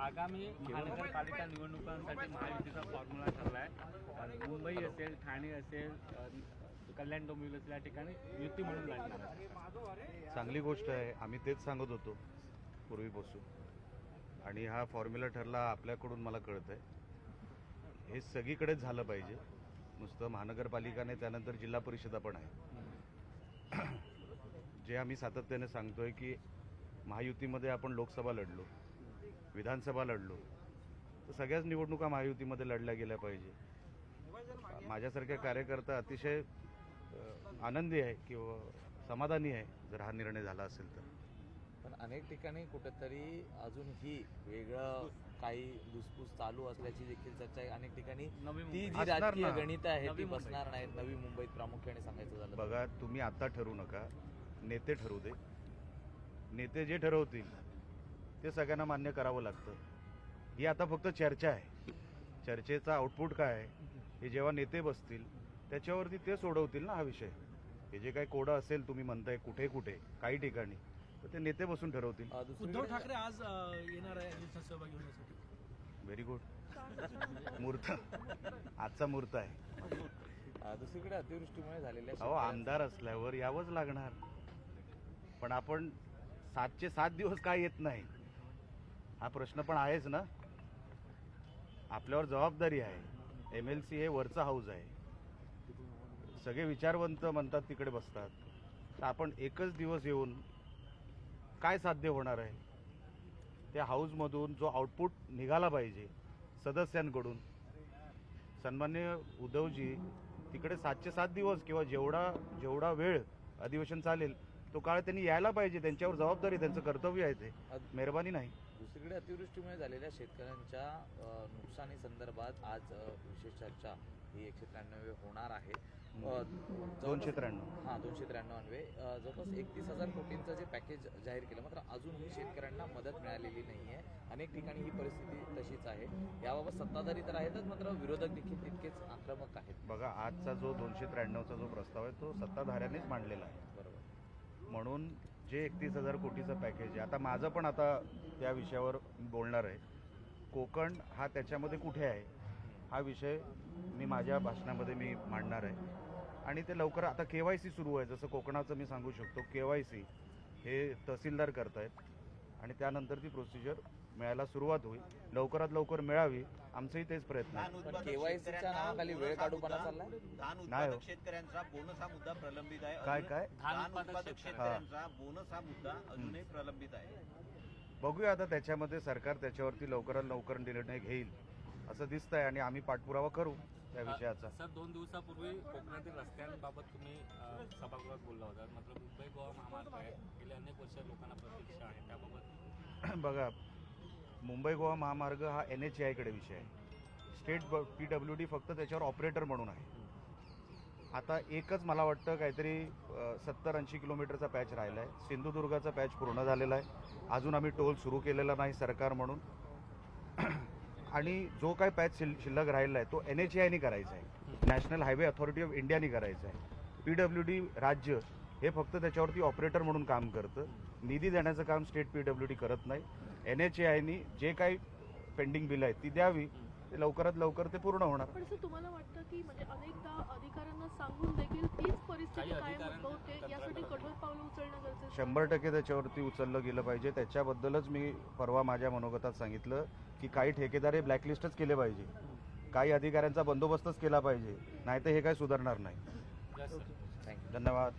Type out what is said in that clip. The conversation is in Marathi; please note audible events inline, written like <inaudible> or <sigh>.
आगामी महानगरपालिका निवडणुकांसाठी महायुतीचा फॉर्म्युला ठरला आहे मुंबई असेल ठाणे असेल कल्याण डोंबिवली असेल या ठिकाणी युती म्हणून लढणार आहे. चांगली गोष्ट आहे. आम्ही तेच सांगत होतो पूर्वीपासून. आणि हा फॉर्म्युला ठरला आपल्याकडून मला कळत आहे हे सगळीकडेच झालं पाहिजे. नुसतं महानगरपालिकाने त्यानंतर जिल्हा परिषदा पण आहे. <clears throat> जे आम्ही सातत्याने सांगतोय की महायुतीमध्ये आपण लोकसभा लढलो. विधानसभा लढलो तर सगळ्याच निवडणुका महायुतीमध्ये लढल्या गेल्या पाहिजे माझ्यासारख्या कार्यकर्ता अतिशय आनंदी आहे किंवा समाधानी आहे जर हा निर्णय झाला असेल तर पण अनेक ठिकाणी कुठेतरी अजूनही वेगळं काही धुसफूस चालू असल्याची देखील चर्चा आहे अनेक ठिकाणी नवी ती. जी राजकीय. गणित आहे ती. बसणार नाहीत नवी मुंबईत प्रामुख्याने सांगायचं झालं. बघा तुम्ही आता ठरवू नका नेते ठरवू दे नेते जे ठरवतील ते सगळ्यांना मान्य करावं लागतं. ही आता फक्त चर्चा आहे. चर्चेचा आउटपुट काय आहे? हे जेव्हा नेते बसतील त्याच्यावरती ते सोडवतील ना हा विषय. हे जे काही कोडं असेल तुम्ही म्हणताय कुठे कुठे काही ठिकाणी तर ते नेते बसून ठरवतील. उद्धव ठाकरे आज येणार आहे युद्धात सहभागी होण्यासाठी. व्हेरी गुड मुहूर्त आजचा मुहूर्त आहे. दुसरीकडे अतिवृष्टीमुळे झालेल्या अहो आमदार असल्यावर यावंच लागणार. पण आपण सातचे सात दिवस काय येत नाही. हा प्रश्न पण आहेच ना. आपल्यावर जबाबदारी आहे. एम एल सी हे वरचा हाऊस आहे. सगळे विचारवंत म्हणतात तिकडे बसतात. तर आपण एकच दिवस येऊन काय साध्य होणार आहे? त्या हाऊसमधून जो आउटपुट निघाला पाहिजे सदस्यांकडून. सन्मान्य उद्धवजी तिकडे सातशे सात दिवस किंवा जेवढा जेवढा वेळ अधिवेशन चालेल तो काळ त्यांनी यायला पाहिजे. त्यांच्यावर जबाबदारी त्यांचं कर्तव्य आहे ते. मेहरबानी नाही. दुसरीकडे अतिवृष्टीमुळे झालेल्या शेतकऱ्यांच्या नुकसानी संदर्भात आज विशेष चर्चा ही एकशे त्र्याण्णव होणार आहे. दोनशे त्र्याण्णव. हा दोनशे त्र्याण्णव अन्वे. अं, जवळपास एकतीस हजार कोटींचं जे पॅकेज जाहीर केलं मात्र अजूनही शेतकऱ्यांना मदत मिळालेली नाही आहे अनेक ठिकाणी ही परिस्थिती तशीच आहे. याबाबत सत्ताधारी तर आहेतच मात्र विरोधक देखील तितकेच आक्रमक आहेत. बघा आजचा जो दोनशे त्र्याण्णवचा जो प्रस्ताव आहे तो सत्ताधाऱ्यांनीच मांडलेला आहे. बरोबर. म्हणून जे एकतीस हजार कोटीचं पॅकेज आहे. आता माझं पण आता त्या विषयावर बोलणार आहे. कोकण हा त्याच्यामध्ये कुठे आहे? हा विषय मी माझ्या भाषणामध्ये मी मांडणार आहे. आणि ते लवकर आता के वाय सी सुरू आहे. जसं कोकणाचं मी सांगू शकतो के वाय सी हे तहसीलदार करत आहेत आणि त्यानंतर ती प्रोसिजर मिळायला सुरुवात होईल. लवकरात लवकर मिळावी आमचंही तेच प्रयत्न आहे शेतकऱ्यांचा बोनस हा मुद्दा- शेतकऱ्यांचा बोनस हा मुद्दा प्रलंबित आहे. काय- काय? धान धान उत्पादक उत्पादक शेतकऱ्यांचा. शेतकऱ्यांचा बोनस हा मुद्दा अजूनही प्रलंबित आहे. बघूया आता त्याच्यामध्ये सरकार त्याच्यावरती लवकरात लवकर निर्णय घेईल असं दिसतंय आणि आम्ही पाठपुरावा करू. त्या विषयाचा. सर दोन दिवसापूर्वी कोकणातील रस्त्यांबाबत तुम्ही सभागृहात बोलला होता. मात्र मुंबई गोवा महामार्ग आहे गेली अनेक वर्ष लोकांना प्रतीक्षा आहे. त्याबाबत <clears throat> बघा मुंबई गोवा महामार्ग हा एन एच आयकडे विषय आहे. स्टेट पी डब्ल्यू डी फक्त त्याच्यावर ऑपरेटर म्हणून आहे. आता एकच मला वाटतं काहीतरी सत्तर ऐंशी किलोमीटरचा पॅच राहिला आहे सिंधुदुर्गाचा पॅच पूर्ण झालेला आहे. अजून आम्ही टोल सुरू केलेला नाही सरकार म्हणून. <clears throat> आणि जो काय पॅच शिल शिल्लक राहिला आहे तो एन एच आयने करायचा आहे. नॅशनल हायवे अथॉरिटी ऑफ इंडियाने करायचा आहे. पी डब्ल्यू डी राज्य हे फक्त त्याच्यावरती ऑपरेटर म्हणून काम करतं. निधी देण्याचं काम स्टेट पी डब्ल्यू डी करत नाही. एन एच आयनी जे काही पेंडिंग बिल आहेत ती द्यावी. ते लवकरात लवकर ते पूर्ण होणार. पण सर तुम्हाला वाटतं की म्हणजे अनेकदा अधिकाऱ्यांना सांगून देखील तीच परिस्थिती कायम उद्भवते यासाठी कठोर पावलं उचलणं गरजेचं. शंभर टक्के त्याच्यावरती उचललं गेलं पाहिजे. त्याच्याबद्दलच मी परवा माझ्या मनोगतात सांगितलं की काही ठेकेदार हे ब्लॅकलिस्टच केले पाहिजे. काही अधिकाऱ्यांचा बंदोबस्तच केला पाहिजे. नाही तर हे काही सुधारणार नाही. धन्यवाद.